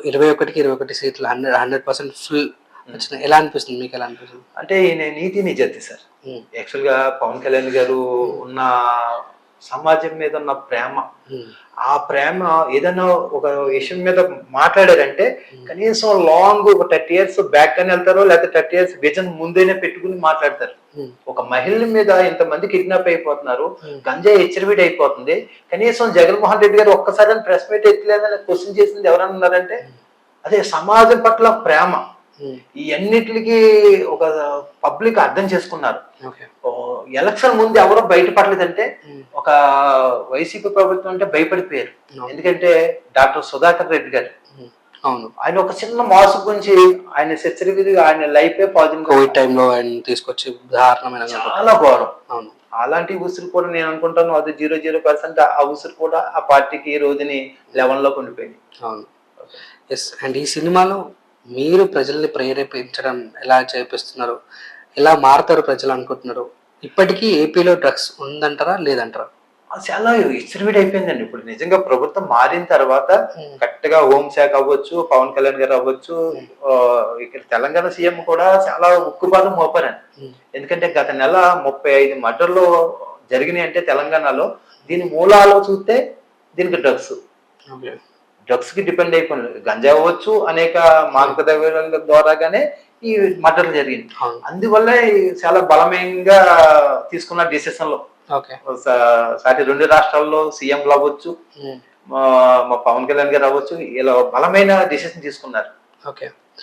ఇరవై ఒకటికి ఇరవై ఒకటి సీట్లు హండ్రెడ్ హండ్రెడ్ పర్సెంట్ ఫుల్ వచ్చినాయి ఎలా అనిపిస్తుంది మీకు ఎలా అనిపిస్తుంది? అంటే ఈయన నీతి నిజాతి సార్. ఉమ్, యాక్చువల్గా పవన్ కళ్యాణ్ గారు ఉన్న సమాజం మీద ఉన్న ప్రేమ. ఉమ్, ఆ ప్రేమ ఏదైనా ఒక విషయం మీద మాట్లాడారంటే కనీసం లాంగ్ ఒక థర్టీ ఇయర్స్ బ్యాక్ అని వెళ్తారో లేకపోతే థర్టీ ఇయర్స్ విజన్ ముందేనే పెట్టుకుని మాట్లాడతారు. ఉమ్, ఒక మహిళ మీద ఇంతమంది కిడ్నాప్ అయిపోతున్నారు. గంజాయి హెచ్చరివిడి అయిపోతుంది. కనీసం జగన్మోహన్ రెడ్డి గారు ఒక్కసారి ప్రెస్ మీట్ ఎత్తలేదని క్వశ్చన్ చేసింది ఎవరన్నా ఉన్నారంటే అదే సమాజం పట్ల ప్రేమ. ఈ అన్నిటికి ఒక పబ్లిక్ అర్థం చేసుకున్నారు. ఎలక్షన్ ముందు ఎవరో బయటపడలేదంటే ఒక వైసీపీ ప్రభుత్వం అంటే భయపడిపోయారు. ఎందుకంటే డాక్టర్ సుధాకర్ రెడ్డి గారు. అవును. ఆయన ఒక చిన్న మాసు గురించి ఆయన హెచ్చరిక ఆయన లైఫ్ పాజిటివ్ కోవిడ్ టైంలో ఆయన తీసుకొచ్చి దారుణమైన చాలా ఘోరం. అవును. అలాంటి ఉసురు కూడా నేను అనుకుంటాను అది జీరో జీరో పర్సెంట్ ఆ ఉసురు కూడా ఆ పార్టీకి ఈ రోజుని లెవెన్లో ఉండిపోయింది. అవును. ఎస్ అండ్ ఈ సినిమాలో మీరు ప్రజల్ని ప్రేరేపించడం ఎలా చేపిస్తున్నారు? ఎలా మారుతారు ప్రజలు అనుకుంటున్నారు? ఇప్పటికీ ఏపీలో డ్రగ్స్ ఉందంటారా లేదంటారా? అది చాలా ఇచ్చిరివిడి అయిపోయిందండి. ఇప్పుడు నిజంగా ప్రభుత్వం మారిన తర్వాత కరెక్ట్గా హోంశాఖ అవ్వచ్చు పవన్ కళ్యాణ్ గారు అవ్వచ్చు ఇక్కడ తెలంగాణ సీఎం కూడా చాలా ఉక్కుపాదం మోపారండి. ఎందుకంటే గత నెల ముప్పై ఐదు మర్డర్లు జరిగినాయి అంటే తెలంగాణలో. దీని మూలాలు చూస్తే దీనికి డ్రగ్స్. డ్రగ్స్కి డిపెండ్ అయిపోయింది. గంజా అవ్వచ్చు అనేక మాదక ద్రవ్యాల ద్వారాగానే ఈ మర్డర్లు జరిగింది. అందువల్ల చాలా బలమైనగా తీసుకున్న డిసిషన్లో సాటి రెండు రాష్ట్రాల్లో సీఎంలు అవ్వచ్చు మా పవన్ కళ్యాణ్ గారు అవ్వచ్చు ఇలా బలమైన డిసిషన్ తీసుకున్నారు. ఓకే.